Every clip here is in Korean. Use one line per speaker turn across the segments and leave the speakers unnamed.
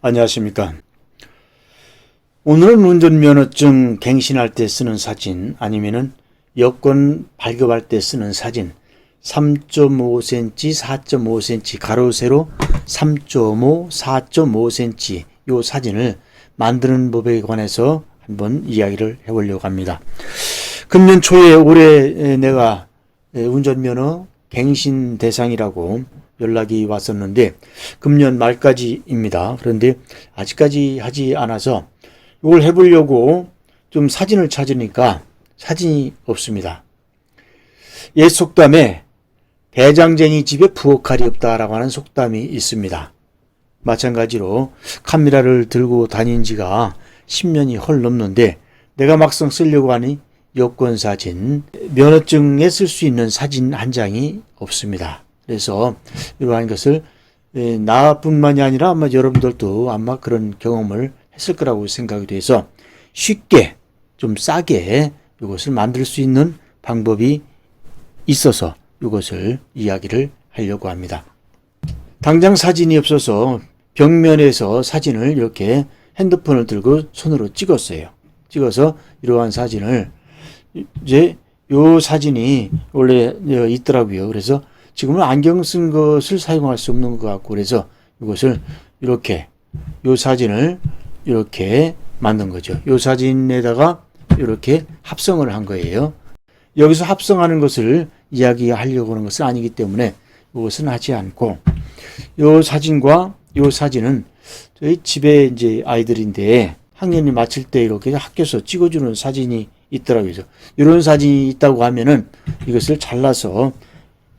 안녕하십니까. 오늘은 운전면허증 갱신할 때 쓰는 사진 아니면은 여권 발급할 때 쓰는 사진 3.5cm, 4.5cm 가로 세로 3.5, 4.5cm 요 사진을 만드는 법에 관해서 한번 이야기를 해 보려고 합니다. 금년 초에 올해 내가 운전면허 갱신 대상이라고 연락이 왔었는데 금년 말까지입니다. 그런데 아직까지 하지 않아서 이걸 해보려고 좀 사진을 찾으니까 사진이 없습니다. 옛 속담에 대장쟁이 집에 부엌칼이 없다라고 하는 속담이 있습니다. 마찬가지로 카메라를 들고 다닌 지가 10년이 헐 넘는데 내가 막상 쓰려고 하니 여권 사진, 면허증에 쓸 수 있는 사진 한 장이 없습니다. 그래서 이러한 것을 에, 나뿐만이 아니라 아마 여러분들도 아마 그런 경험을 했을 거라고 생각이 돼서 쉽게 좀 싸게 이것을 만들 수 있는 방법이 있어서 이것을 이야기를 하려고 합니다. 당장 사진이 없어서 벽면에서 사진을 이렇게 핸드폰을 들고 손으로 찍었어요. 찍어서 이러한 사진을 이제 요 사진이 원래 있더라고요. 그래서 지금은 안경 쓴 것을 사용할 수 없는 것 같고 그래서 이것을 이렇게 요 사진을 이렇게 만든 거죠. 요 사진에다가 이렇게 합성을 한 거예요. 여기서 합성하는 것을 이야기하려고 하는 것은 아니기 때문에 이것은 하지 않고 요 사진과 요 사진은 저희 집에 이제 아이들인데 학년이 마칠 때 이렇게 학교에서 찍어주는 사진이 있더라고요. 이런 사진이 있다고 하면은 이것을 잘라서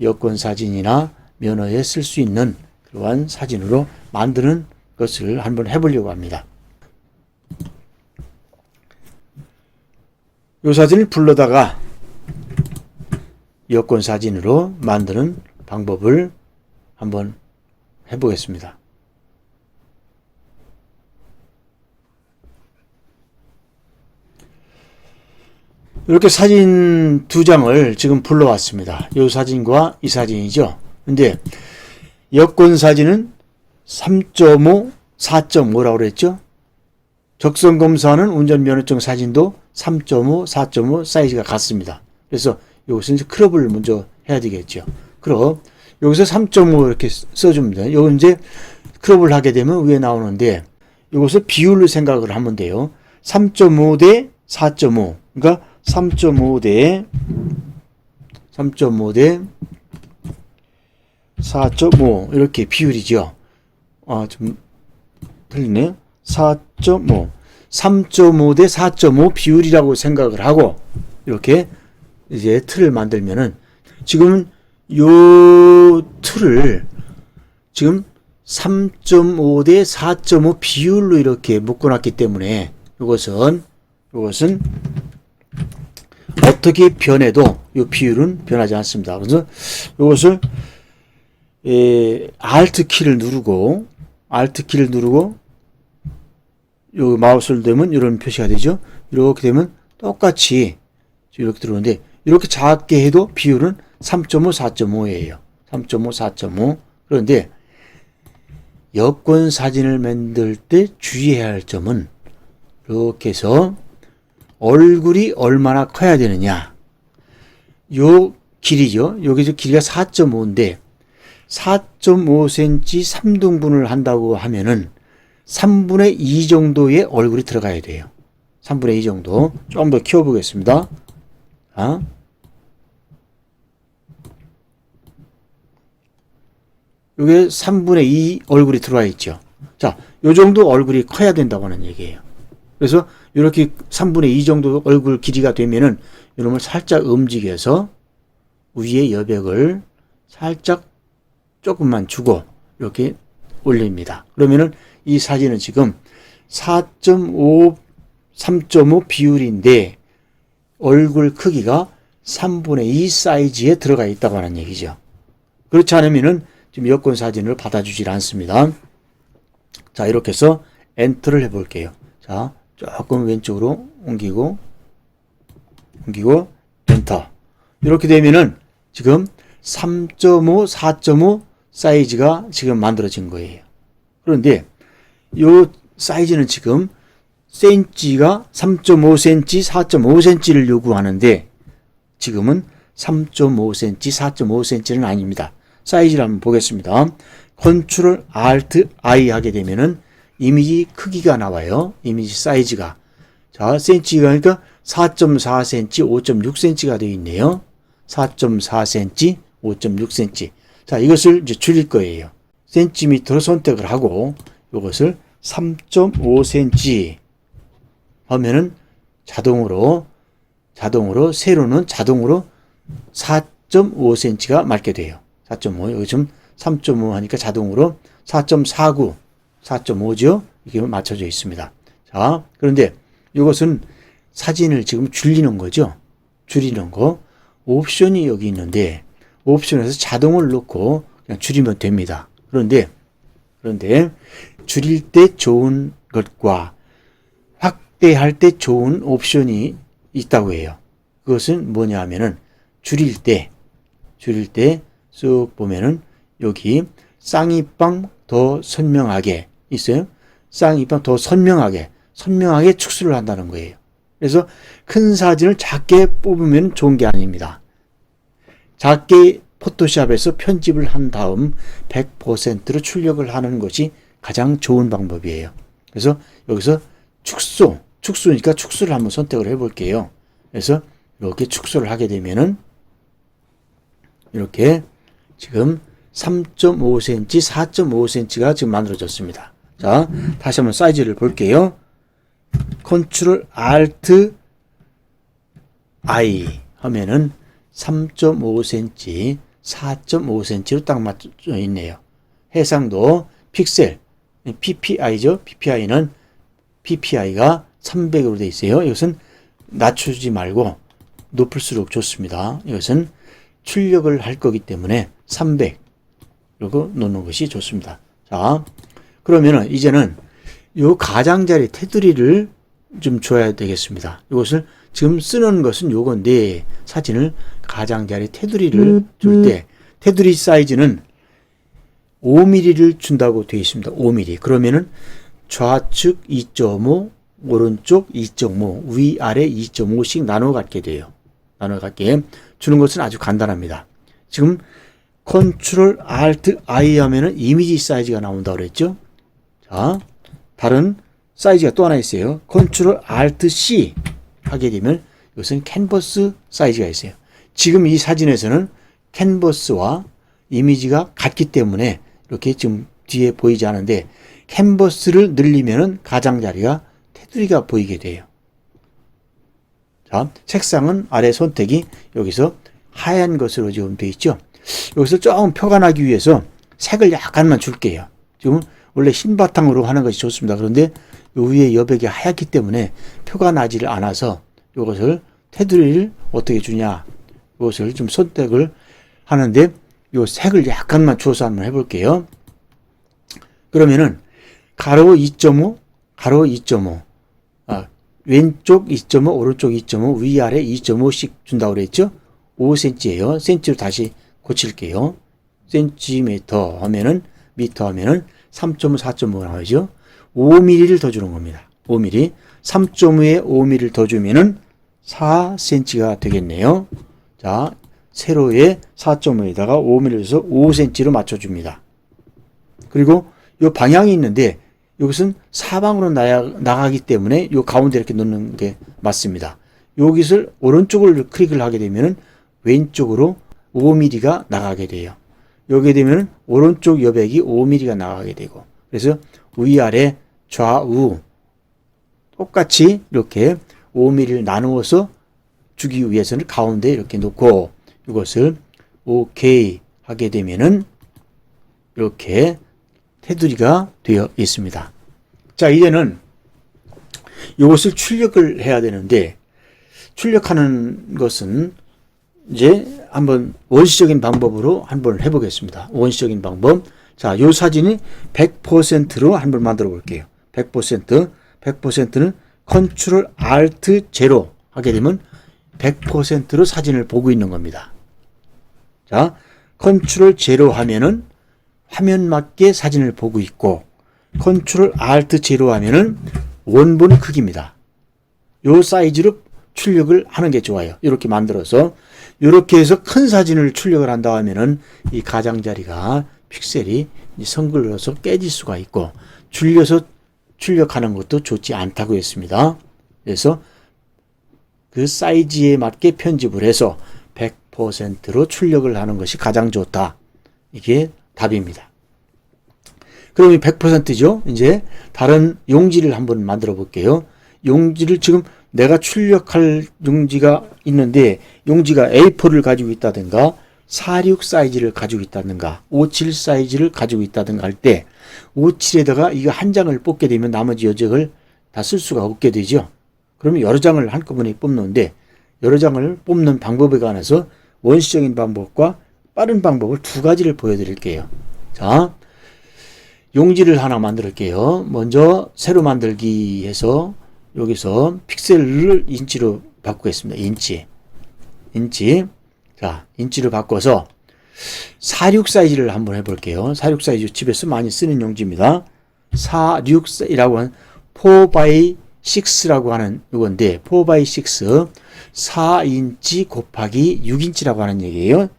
여권 사진이나 면허에 쓸 수 있는 그러한 사진으로 만드는 것을 한번 해보려고 합니다. 이 사진을 불러다가 여권 사진으로 만드는 방법을 한번 해보겠습니다. 이렇게 사진 두 장을 지금 불러왔습니다. 이 사진과 이 사진이죠. 근데 여권 사진은 3.5, 4.5라고 그랬죠. 적성 검사는 운전면허증 사진도 3.5, 4.5 사이즈가 같습니다. 그래서 이것은 이제 크롭을 먼저 해야 되겠죠. 그럼 여기서 3.5 이렇게 써주면 돼요. 요거 이제 크롭을 하게 되면 위에 나오는데 이것을 비율로 생각을 하면 돼요. 3.5 대 4.5. 그러니까 3.5대 3.5대 4.5 이렇게 비율이죠. 아, 좀 틀리네요. 4.5 3.5 대 4.5 비율이라고 생각을 하고 이렇게 이제 틀을 만들면은 지금은 요 틀을 지금 3.5 대 4.5 비율로 이렇게 묶어놨기 때문에 이것은 이것은 어떻게 변해도 이 비율은 변하지 않습니다. 그래서 이것을 에, Alt 키를 누르고 Alt 키를 누르고 요 마우스를 대면 이런 표시가 되죠. 이렇게 되면 똑같이 이렇게 들어오는데 이렇게 작게 해도 비율은 3.5, 4.5예요. 3.5, 4.5. 그런데 여권 사진을 만들 때 주의해야 할 점은 이렇게 해서 얼굴이 얼마나 커야 되느냐. 요 길이죠. 여기서 길이가 4.5인데 4.5cm 3등분을 한다고 하면은 3분의 2 정도의 얼굴이 들어가야 돼요. 3분의 2 정도. 좀 더 키워보겠습니다. 아? 요게 3분의 2 얼굴이 들어와 있죠. 자, 요 정도 얼굴이 커야 된다고 하는 얘기예요. 그래서 이렇게 3분의 2 정도 얼굴 길이가 되면은 이놈을 살짝 움직여서 위에 여백을 살짝 조금만 주고 이렇게 올립니다. 그러면은 이 사진은 지금 4.5, 3.5 비율인데 얼굴 크기가 3분의 2 사이즈에 들어가 있다고 하는 얘기죠. 그렇지 않으면은 지금 여권 사진을 받아주질 않습니다. 자, 이렇게 해서 엔터를 해볼게요. 자, 조금 왼쪽으로 옮기고, 옮기고, 엔터. 이렇게 되면은 지금 3.5, 4.5 사이즈가 지금 만들어진 거예요. 그런데 요 사이즈는 지금 센치가 3.5cm, 4.5cm를 요구하는데 지금은 3.5cm, 4.5cm는 아닙니다. 사이즈를 한번 보겠습니다. 컨트롤 Alt I 하게 되면은 이미지 크기가 나와요. 이미지 사이즈가. 자, 센치가 그러니까 4.4cm, 5.6cm가 되어 있네요. 4.4cm, 5.6cm. 자, 이것을 이제 줄일 거예요. 센티미터로 선택을 하고 이것을 3.5cm 하면은 자동으로 자동으로 세로는 자동으로 4.5cm가 맞게 돼요. 4.5 여기 지금 3.5 하니까 자동으로 4.49 4.5죠. 이게 맞춰져 있습니다. 자 그런데 이것은 사진을 지금 줄이는 거죠. 줄이는 거 옵션이 여기 있는데 옵션에서 자동을 넣고 그냥 줄이면 됩니다. 그런데 그런데 줄일 때 좋은 것과 확대할 때 좋은 옵션이 있다고 해요. 그것은 뭐냐 하면은 줄일 때 줄일 때 쑥 보면은 여기 쌍이빵 더 선명하게 있어요. 쌍이빵 더 선명하게 선명하게 축소를 한다는 거예요. 그래서 큰 사진을 작게 뽑으면 좋은 게 아닙니다. 작게 포토샵에서 편집을 한 다음 100%로 출력을 하는 것이 가장 좋은 방법이에요. 그래서 여기서 축소, 축소니까 축소를 한번 선택을 해 볼게요. 그래서 이렇게 축소를 하게 되면은 이렇게 지금 3.5cm, 4.5cm가 지금 만들어졌습니다. 자, 다시 한번 사이즈를 볼게요. 컨트롤 Alt I 하면은 3.5cm, 4.5cm로 딱 맞춰 있네요. 해상도 픽셀 PPI죠. PPI는 PPI가 300으로 되어 있어요. 이것은 낮추지 말고 높을수록 좋습니다. 이것은 출력을 할 거기 때문에 300 이러고 놓는 것이 좋습니다. 자, 그러면은 이제는 요 가장자리 테두리를 좀 줘야 되겠습니다. 이것을 지금 쓰는 것은 요건데 사진을 가장자리 테두리를 줄 때 테두리 사이즈는 5mm를 준다고 되어 있습니다. 5mm. 그러면은 좌측 2.5, 오른쪽 2.5, 위아래 2.5씩 나눠 갖게 돼요. 나눠 갖게 주는 것은 아주 간단합니다. 지금 컨트롤 알트 I 하면은 이미지 사이즈가 나온다고 그랬죠? 자, 다른 사이즈가 또 하나 있어요. 컨트롤 알트 C 하게 되면 이것은 캔버스 사이즈가 있어요. 지금 이 사진에서는 캔버스와 이미지가 같기 때문에 이렇게 지금 뒤에 보이지 않은데 캔버스를 늘리면은 가장자리가 테두리가 보이게 돼요. 자, 색상은 아래 선택이 여기서 하얀 것으로 지금 되어 있죠. 여기서 조금 표가 나기 위해서 색을 약간만 줄게요. 지금 원래 흰 바탕으로 하는 것이 좋습니다. 그런데 위에 여백이 하얗기 때문에 표가 나지를 않아서 이것을 테두리를 어떻게 주냐 이것을 좀 선택을 하는데 요 색을 약간만 줘서 한번 해볼게요. 그러면은 가로 2.5, 가로 2.5, 아, 왼쪽 2.5, 오른쪽 2.5, 위아래 2.5씩 준다고 그랬죠? 5cm예요. 센치로 다시 고칠게요. 센티미터 하면은 미터 하면은 3.5, 4.5 나오죠. 5mm를 더 주는 겁니다. 5mm. 3.5에 5mm를 더 주면은 4cm가 되겠네요. 자, 세로에 4.5에다가 5mm를 줘서 5cm로 맞춰줍니다. 그리고 이 방향이 있는데 이것은 사방으로 나가, 기 때문에 이 가운데 이렇게 놓는 게 맞습니다. 여기서 오른쪽을 클릭을 하게 되면 왼쪽으로 5mm가 나가게 돼요. 여기 되면 오른쪽 여백이 5mm가 나가게 되고 그래서 위아래 좌우 똑같이 이렇게 5mm를 나누어서 주기 위해서는 가운데 이렇게 놓고 이것을 OK 하게 되면은 이렇게 테두리가 되어 있습니다. 자, 이제는 이것을 출력을 해야 되는데 출력하는 것은 이제 한번 원시적인 방법으로 한번 해보겠습니다. 원시적인 방법. 자, 이 사진이 100%로 한번 만들어 볼게요. 100%, 100%는 컨트롤 알트 제로 하게 되면 100%로 사진을 보고 있는 겁니다. 자, 컨트롤 제로 하면은 화면 맞게 사진을 보고 있고 컨트롤 알트 제로 하면은 원본 크기입니다. 요 사이즈로 출력을 하는 게 좋아요. 이렇게 만들어서 이렇게 해서 큰 사진을 출력을 한다 하면은 이 가장자리가 픽셀이 성글러서 깨질 수가 있고 줄여서 출력하는 것도 좋지 않다고 했습니다. 그래서 그 사이즈에 맞게 편집을 해서 100%로 출력을 하는 것이 가장 좋다. 이게 답입니다. 그럼 이 100%죠. 이제 다른 용지를 한번 만들어 볼게요. 용지를 지금 내가 출력할 용지가 있는데 용지가 A4를 가지고 있다든가 46 사이즈를 가지고 있다든가 57 사이즈를 가지고 있다든가 할 때 57에다가 이거 한 장을 뽑게 되면 나머지 여적을 다 쓸 수가 없게 되죠. 그러면 여러 장을 한꺼번에 뽑는데 여러 장을 뽑는 방법에 관해서 원시적인 방법과 빠른 방법을 두 가지를 보여드릴게요. 자, 용지를 하나 만들게요. 먼저 새로 만들기 해서 여기서 픽셀을 인치로 바꾸겠습니다. 인치. 인치. 자, 인치로 바꿔서 46 사이즈를 한번 해볼게요. 46 사이즈 집에서 많이 쓰는 용지입니다. 46이라고 하는 4x 6라고 하는 이건데 4x 6 4인치 곱하기 6인치라고 하는 얘기예요.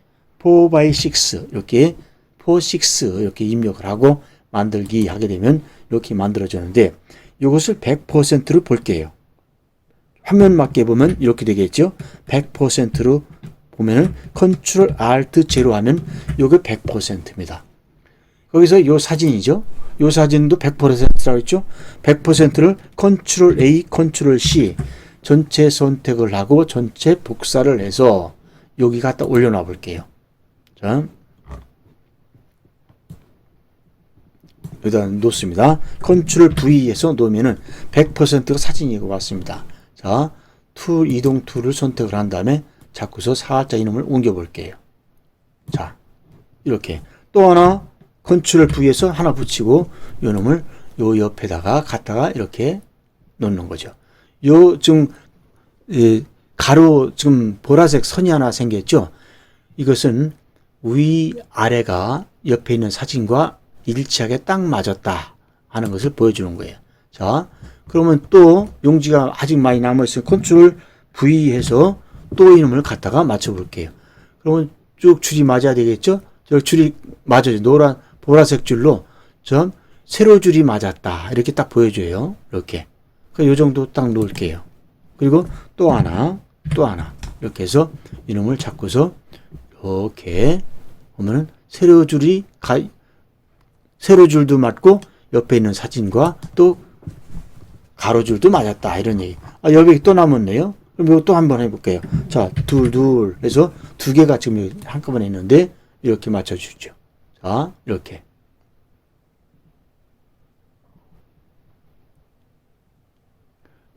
4x 6 이렇게 4, 6 이렇게 입력을 하고 만들기 하게 되면 이렇게 만들어지는데 이것을 100%로 볼게요. 화면 맞게 보면 이렇게 되겠죠. 100%로 보면은 컨트롤 알트 제로 하면 요게 100%입니다. 거기서 요 사진이죠. 요 사진도 100%라고 했죠. 100%를 컨트롤 A, 컨트롤 C 전체 선택을 하고 전체 복사를 해서 여기 갖다 올려놔 볼게요. 자. 여기다 놓습니다. 컨트롤 V에서 놓으면은 100%가 사진이 왔습니다. 자, 툴, 이동 툴을 선택을 한 다음에 자꾸서 살짝 이놈을 옮겨 볼게요. 자, 이렇게. 또 하나, 컨트롤 V에서 하나 붙이고, 요 놈을 요 옆에다가 갖다가 이렇게 놓는 거죠. 요, 지금, 예, 가로, 지금 보라색 선이 하나 생겼죠? 이것은 위, 아래가 옆에 있는 사진과 일치하게 딱 맞았다 하는 것을 보여주는 거예요. 자, 그러면 또 용지가 아직 많이 남아있으면 컨트롤 V 해서 또 이놈을 갖다가 맞춰볼게요. 그러면 쭉 줄이 맞아야 되겠죠? 저 줄이 맞아요. 노란, 보라색 줄로 전 세로 줄이 맞았다. 이렇게 딱 보여줘요. 이렇게. 그 정도 딱 놓을게요. 그리고 또 하나, 또 하나. 이렇게 해서 이놈을 잡고서 이렇게 보면은 세로 줄이 가, 세로줄도 맞고 옆에 있는 사진과 또 가로줄도 맞았다 이런 얘기. 아, 여기 또 남았네요. 그럼 이거 또 한번 해볼게요. 자, 둘, 둘 해서 두 개가 지금 한꺼번에 있는데 이렇게 맞춰주죠. 자, 이렇게.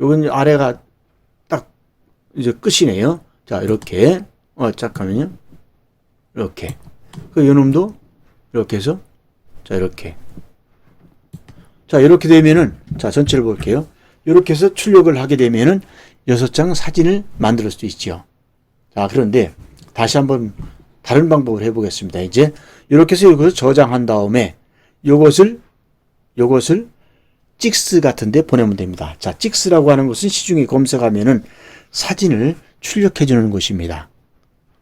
요건 아래가 딱 이제 끝이네요. 자, 이렇게. 어, 잠깐만요. 이렇게. 그 요놈도 이렇게 해서 자, 이렇게. 자, 이렇게 되면은, 자, 전체를 볼게요. 이렇게 해서 출력을 하게 되면은, 여섯 장 사진을 만들 수 있죠. 자, 그런데, 다시 한번 다른 방법을 해보겠습니다. 이제, 이렇게 해서 이것을 저장한 다음에, 요것을, 요것을 찍스 같은데 보내면 됩니다. 자, 찍스라고 하는 것은 시중에 검색하면은 사진을 출력해 주는 곳입니다.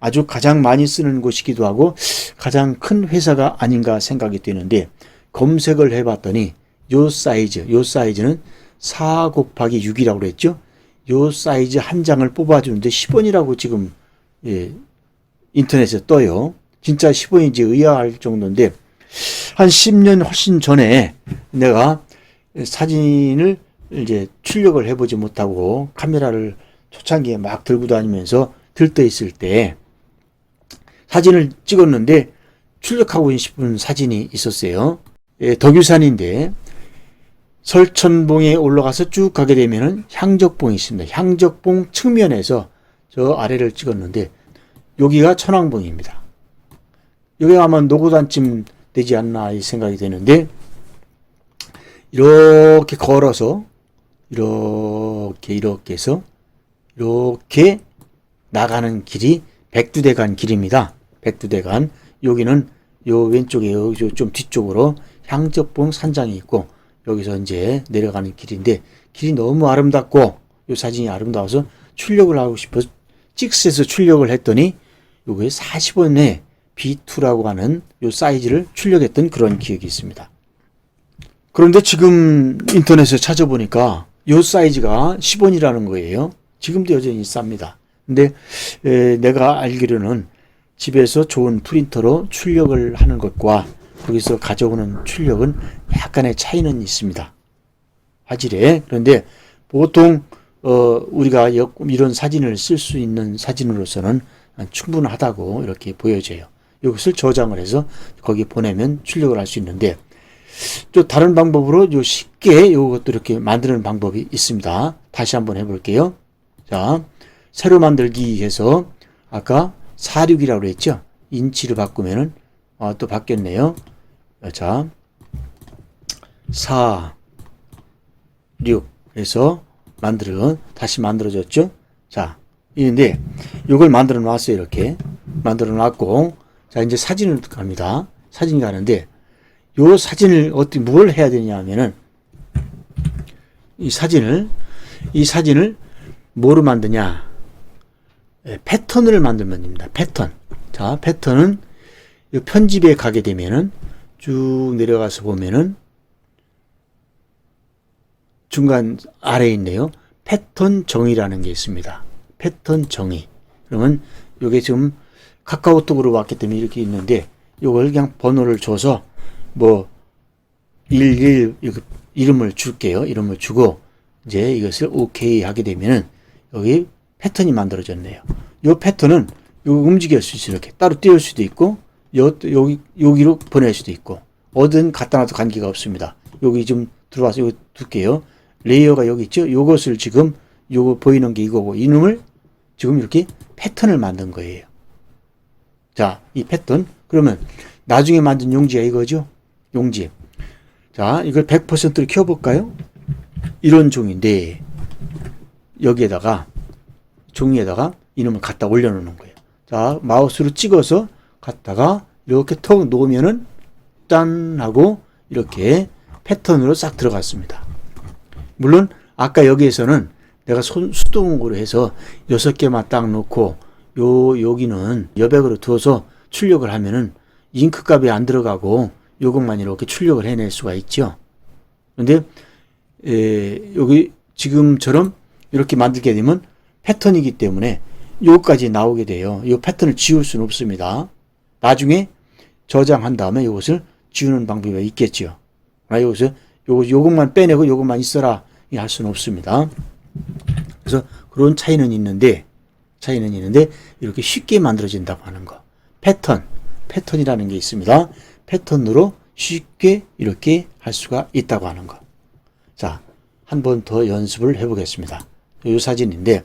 아주 가장 많이 쓰는 곳이기도 하고 가장 큰 회사가 아닌가 생각이 되는데 검색을 해봤더니 요 사이즈, 요 사이즈는 4 곱하기 6이라고 그랬죠. 요 사이즈 한 장을 뽑아주는데 10원이라고 지금 예, 인터넷에 떠요. 진짜 10원인지 의아할 정도인데 한 10년 훨씬 전에 내가 사진을 이제 출력을 해보지 못하고 카메라를 초창기에 막 들고 다니면서 들떠 있을 때 사진을 찍었는데 출력하고 싶은 사진이 있었어요. 예, 덕유산인데 설천봉에 올라가서 쭉 가게 되면은 향적봉이 있습니다. 향적봉 측면에서 저 아래를 찍었는데 여기가 천왕봉입니다. 여기 아마 노고단쯤 되지 않나 이 생각이 되는데 이렇게 걸어서 이렇게 이렇게 해서 이렇게 나가는 길이 백두대간 길입니다. 백두대간 여기는 요 왼쪽에 요좀 뒤쪽으로 향적봉 산장이 있고 여기서 이제 내려가는 길인데 길이 너무 아름답고 이 사진이 아름다워서 출력을 하고 싶어서 찍스에서 출력을 했더니 요거에 40원에 B2라고 하는 요 사이즈를 출력했던 그런 기억이 있습니다. 그런데 지금 인터넷에 찾아보니까 요 사이즈가 10원이라는 거예요. 지금도 여전히 쌉니다. 근데 에, 내가 알기로는 집에서 좋은 프린터로 출력을 하는 것과 거기서 가져오는 출력은 약간의 차이는 있습니다. 화질에. 그런데 보통 어, 우리가 여- 이런 사진을 쓸 수 있는 사진으로서는 충분하다고 이렇게 보여져요. 이것을 저장을 해서 거기 보내면 출력을 할 수 있는데 또 다른 방법으로 요 쉽게 이것도 이렇게 만드는 방법이 있습니다. 다시 한번 해볼게요. 자, 새로 만들기 해서 아까 46이라고 그랬죠? 인치를 바꾸면은 아, 또 바뀌었네요. 자, 4, 6 해서 만들어 다시 만들어졌죠? 자, 이런데 이걸 만들어 놨어요. 이렇게 만들어 놨고 자 이제 사진을 갑니다. 사진이 가는데 요 사진을 어떻게 뭘 해야 되냐 하면은 이 사진을 이 사진을 뭐로 만드냐 예, 패턴을 만들면 됩니다. 패턴. 자, 패턴은 이 편집에 가게 되면은 쭉 내려가서 보면은 중간 아래에 있네요. 패턴 정의라는 게 있습니다. 패턴 정의. 그러면 이게 지금 카카오톡으로 왔기 때문에 이렇게 있는데 이걸 그냥 번호를 줘서 뭐 11 이거 이름을 줄게요. 이름을 주고 이제 이것을 오케이 하게 되면은 여기 패턴이 만들어졌네요. 이 패턴은 요 움직일 수 있어요. 이렇게 따로 띄울 수도 있고 요 여기 여기로 보낼 수도 있고 어든 갖다 놔도 관계가 없습니다. 여기 좀 들어와서 여기 둘게요. 레이어가 여기 있죠. 요것을 지금 요거 보이는 게 이거고 이놈을 지금 이렇게 패턴을 만든 거예요. 자, 이 패턴 그러면 나중에 만든 용지가 이거죠. 용지. 자, 이걸 100%로 키워볼까요? 이런 종인데 여기에다가 종이에다가 이놈을 갖다 올려놓는 거예요. 자, 마우스로 찍어서 갖다가 이렇게 턱 놓으면은 짠 하고 이렇게 패턴으로 싹 들어갔습니다. 물론 아까 여기에서는 내가 손 수동으로 해서 여섯 개만 딱 놓고 요 여기는 여백으로 두어서 출력을 하면은 잉크 값이 안 들어가고 요것만 이렇게 출력을 해낼 수가 있죠. 에, 여기 지금처럼 이렇게 만들게 되면 패턴이기 때문에 요까지 나오게 돼요. 요 패턴을 지울 수는 없습니다. 나중에 저장한 다음에 이것을 지우는 방법이 있겠죠. 아, 여기서 요 요것만 빼내고 요것만 있어라 이할 수는 없습니다. 그래서 그런 차이는 있는데 차이는 있는데 이렇게 쉽게 만들어진다고 하는 거. 패턴, 패턴이라는 게 있습니다. 패턴으로 쉽게 이렇게 할 수가 있다고 하는 거. 자, 한 번 더 연습을 해보겠습니다. 이 사진인데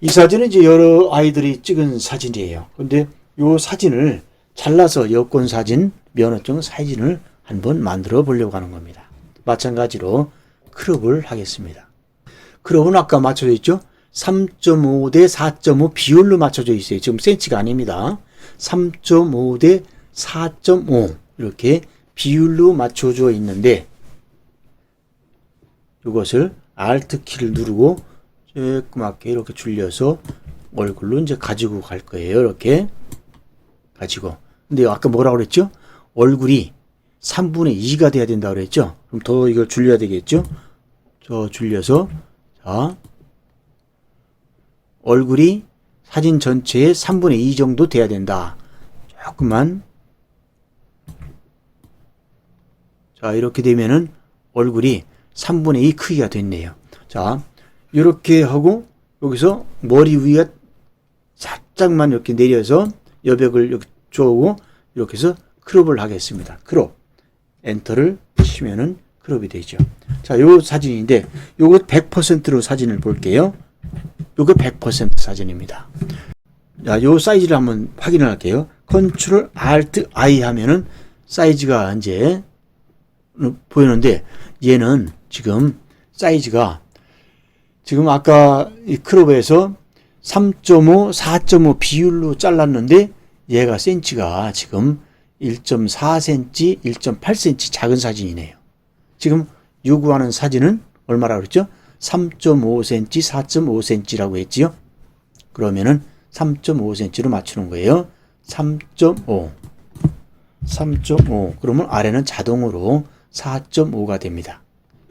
이 사진은 이제 여러 아이들이 찍은 사진이에요. 근데 이 사진을 잘라서 여권 사진, 면허증 사진을 한번 만들어 보려고 하는 겁니다. 마찬가지로 크롭을 하겠습니다. 크롭은 아까 맞춰져 있죠? 3.5 대 4.5 비율로 맞춰져 있어요. 지금 센치가 아닙니다. 3.5 대 4.5 이렇게 비율로 맞춰져 있는데 이것을 Alt 키를 누르고 조그맣게 이렇게 줄여서 얼굴로 이제 가지고 갈 거예요. 이렇게 가지고. 근데 아까 뭐라고 그랬죠? 얼굴이 3분의 2가 돼야 된다고 그랬죠? 그럼 더 이걸 줄여야 되겠죠? 저 줄여서 자 얼굴이 사진 전체의 3분의 2 정도 돼야 된다. 조금만 자 이렇게 되면은 얼굴이 3분의 2 크기가 됐네요. 자 이렇게 하고 여기서 머리 위에 살짝만 이렇게 내려서 여백을 이렇게 줘오고 이렇게 해서 크롭을 하겠습니다. 크롭 엔터를 치면은 크롭이 되죠. 자, 요 사진인데 요거 100%로 사진을 볼게요. 요거 100% 사진입니다. 자, 요 사이즈를 한번 확인을 할게요. 컨트롤 알트 I 하면은 사이즈가 이제 보이는데 얘는 지금 사이즈가 지금 아까 이 크롭에서 3.5, 4.5 비율로 잘랐는데 얘가 센치가 지금 1.4cm, 1.8cm 작은 사진이네요. 지금 요구하는 사진은 얼마라고 그랬죠? 3.5cm, 4.5cm라고 했지요. 그러면은 3.5cm로 맞추는 거예요. 3.5. 3.5. 그러면 아래는 자동으로 4.5가 됩니다.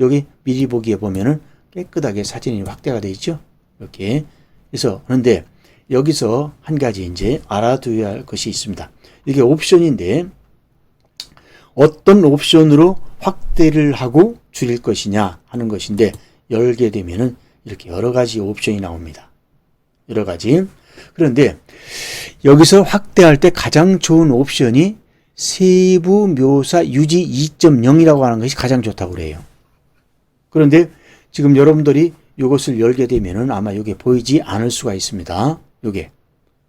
여기 미리 보기에 보면은 깨끗하게 사진이 확대가 되어 있죠. 이렇게. 그래서 그런데 여기서 한 가지 이제 알아두어야 할 것이 있습니다. 이게 옵션인데 어떤 옵션으로 확대를 하고 줄일 것이냐 하는 것인데 열게 되면은 이렇게 여러 가지 옵션이 나옵니다. 여러 가지. 그런데 여기서 확대할 때 가장 좋은 옵션이 세부 묘사 유지 2.0이라고 하는 것이 가장 좋다고 그래요. 그런데 지금 여러분들이 이것을 열게 되면은 아마 이게 보이지 않을 수가 있습니다. 이게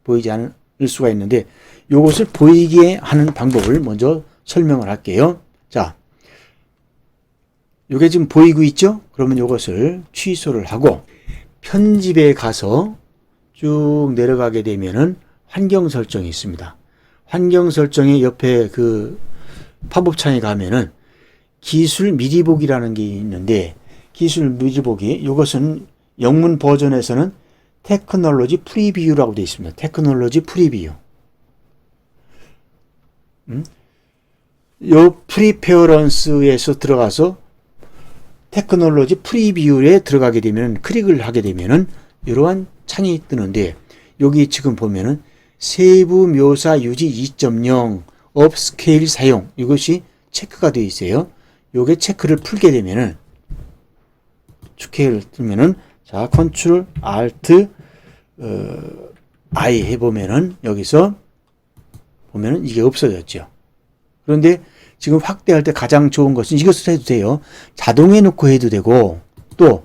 보이지 않을 수가 있는데 이것을 보이게 하는 방법을 먼저 설명을 할게요. 자, 이게 지금 보이고 있죠? 그러면 이것을 취소를 하고 편집에 가서 쭉 내려가게 되면은 환경 설정이 있습니다. 환경 설정의 옆에 그 팝업 창에 가면은 기술 미리 보기라는 게 있는데 기술 미리 보기 이것은 영문 버전에서는 테크놀로지 프리뷰라고 되어 있습니다. 테크놀로지 프리뷰. 음? 요 프리페어런스에서 들어가서 테크놀로지 프리뷰에 들어가게 되면 클릭을 하게 되면은 이러한 창이 뜨는데 여기 지금 보면은 세부 묘사 유지 2.0 업스케일 사용 이것이 체크가 되어 있어요. 요게 체크를 풀게 되면은 축해를 뜨면은 자 컨트롤 알트 어, I 해보면은 여기서 보면은 이게 없어졌죠. 그런데 지금 확대할 때 가장 좋은 것은 이것을 해도 돼요. 자동해 놓고 해도 되고 또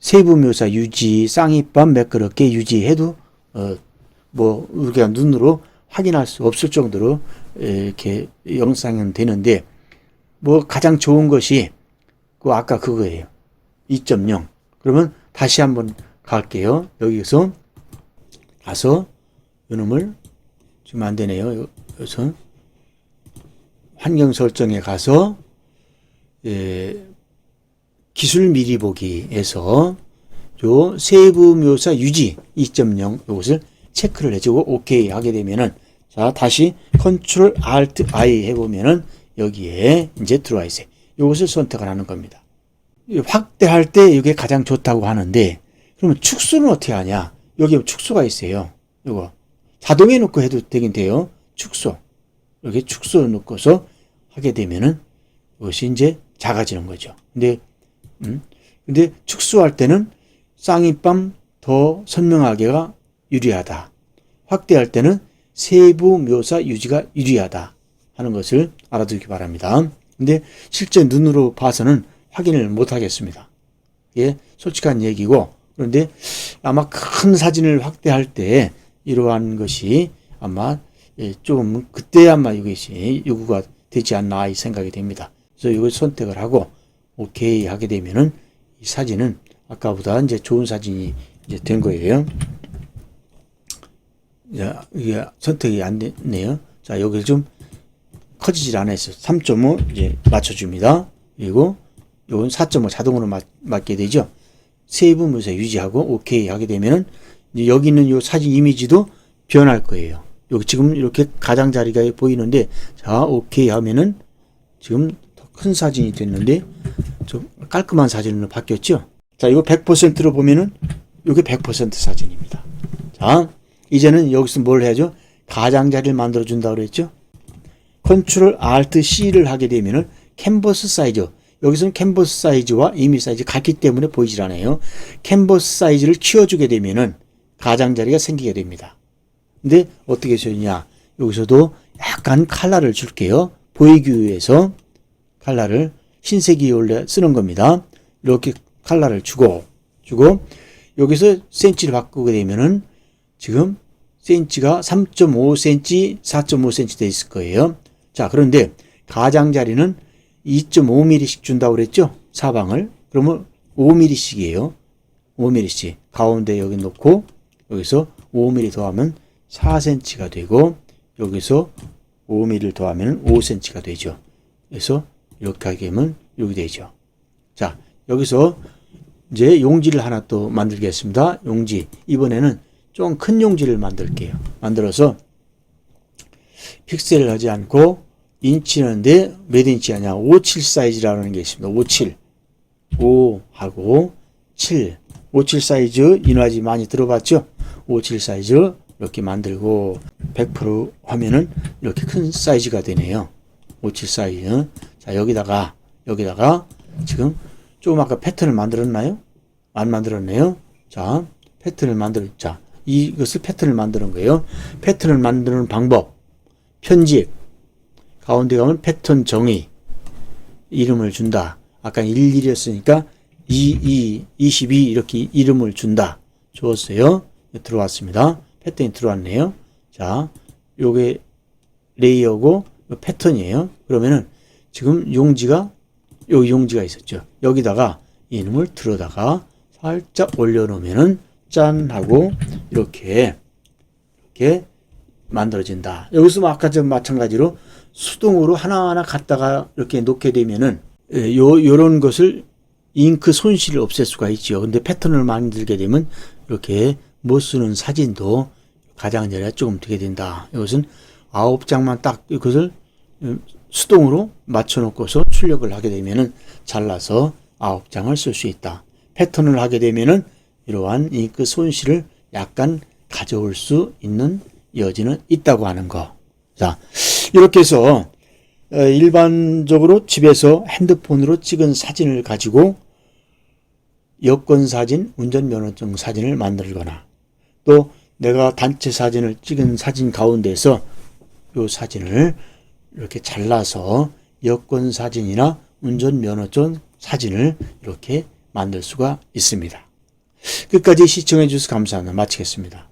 세부 묘사 유지, 쌍입밤 매끄럽게 유지해도 어, 뭐 우리가 눈으로 확인할 수 없을 정도로 이렇게 영상은 되는데 뭐 가장 좋은 것이 그 아까 그거예요. 2.0. 그러면 다시 한번 갈게요. 여기서 가서 이놈을 지금 안 되네요. 여기서 환경 설정에 가서 예, 기술 미리 보기에서 요 세부 묘사 유지 2.0 이것을 체크를 해주고 OK 하게 되면은 자 다시 컨트롤 알트 I 해보면은 여기에 이제 들어와 있어요. 이것을 선택을 하는 겁니다. 확대할 때 이게 가장 좋다고 하는데 그러면 축소는 어떻게 하냐? 여기 축소가 있어요. 이거 자동에 놓고 해도 되긴 돼요. 축소 이렇게 축소 놓고서 하게 되면은 이것이 이제 작아지는 거죠. 근데 음 근데 축소할 때는 쌍잇밤 더 선명하게가 유리하다. 확대할 때는 세부 묘사 유지가 유리하다 하는 것을 알아두기 바랍니다. 근데 실제 눈으로 봐서는 확인을 못 하겠습니다. 예, 솔직한 얘기고 그런데 아마 큰 사진을 확대할 때 이러한 것이 아마 예, 좀 그때 아마 이것이 요구가 되지 않나 이 생각이 됩니다. 그래서 이걸 선택을 하고 오케이 하게 되면은 이 사진은 아까보다 이제 좋은 사진이 이제 된 거예요. 자, 이게 선택이 안 됐네요. 자, 여기를 좀 커지질 않아서 3.5 이제 맞춰줍니다. 그리고 요건 4.5 자동으로 맞, 맞게 되죠. 세부 문서 유지하고 오케이 하게 되면은 여기 있는 요 사진 이미지도 변할 거예요. 여기 지금 이렇게 가장자리가 보이는데 자 오케이 하면은 지금 더 큰 사진이 됐는데 좀 깔끔한 사진으로 바뀌었죠. 자 이거 100%로 보면은 이게 100% 사진입니다. 자 이제는 여기서 뭘 해야죠? 가장자리를 만들어 준다 그랬죠. 컨트롤 알트 C를 하게 되면은 캔버스 사이즈 여기서는 캔버스 사이즈와 이미 사이즈 같기 때문에 보이질 않아요. 캔버스 사이즈를 키워주게 되면은 가장자리가 생기게 됩니다. 근데 어떻게 쓰냐? 여기서도 약간 칼라를 줄게요. 보이기 위해서 칼라를 흰색이 원래 쓰는 겁니다. 이렇게 칼라를 주고 주고 여기서 센치를 바꾸게 되면은 지금 센치가 3.5cm, 4.5cm 돼 있을 거예요. 자, 그런데 가장자리는 2.5mm씩 준다고 그랬죠? 사방을. 그러면 5mm씩이에요. 5mm씩. 가운데 여기 놓고 여기서 5mm 더하면 4cm가 되고 여기서 5mm를 더하면 5cm가 되죠. 그래서 이렇게 하게 되면 이렇게 되죠. 자, 여기서 이제 용지를 하나 또 만들겠습니다. 용지. 이번에는 좀 큰 용지를 만들게요. 만들어서 픽셀을 하지 않고 인치는데 몇 인치 하냐? 57 사이즈라는 게 있습니다. 57. 5하고 7. 57 사이즈 인화지 많이 들어봤죠? 57 사이즈 이렇게 만들고 100% 하면은 이렇게 큰 사이즈가 되네요. 57 사이즈. 자, 여기다가 여기다가 지금 조금 아까 패턴을 만들었나요? 안 만들었네요. 자, 패턴을 만들, 자, 이것을 패턴을 만드는 거예요. 패턴을 만드는 방법, 편집, 가운데 가면 패턴 정의, 이름을 준다. 아까 11이었으니까 22, 22 이렇게 이름을 준다. 주었어요. 들어왔습니다. 패턴이 들어왔네요. 자, 요게 레이어고 요 패턴이에요. 그러면은 지금 용지가 요 용지가 있었죠. 여기다가 이름을 들어다가 살짝 올려놓으면은 짠 하고 이렇게 이렇게 만들어진다. 여기서 뭐 아까 전 마찬가지로 수동으로 하나하나 갖다가 이렇게 놓게 되면은 예, 요 요런 것을 잉크 손실을 없앨 수가 있죠. 근데 패턴을 만들게 되면 이렇게 못 쓰는 사진도 가장자리가 조금 되게 된다. 이것은 아홉 장만 딱 이것을 음, 수동으로 맞춰놓고서 출력을 하게 되면은 잘라서 아홉 장을 쓸 수 있다. 패턴을 하게 되면은 이러한 잉크 손실을 약간 가져올 수 있는 여지는 있다고 하는 거. 자, 이렇게 해서 어, 일반적으로 집에서 핸드폰으로 찍은 사진을 가지고 여권 사진, 운전면허증 사진을 만들거나 또 내가 단체 사진을 찍은 사진 가운데서 이 사진을 이렇게 잘라서 여권 사진이나 운전면허증 사진을 이렇게 만들 수가 있습니다. 끝까지 시청해 주셔서 감사합니다. 마치겠습니다.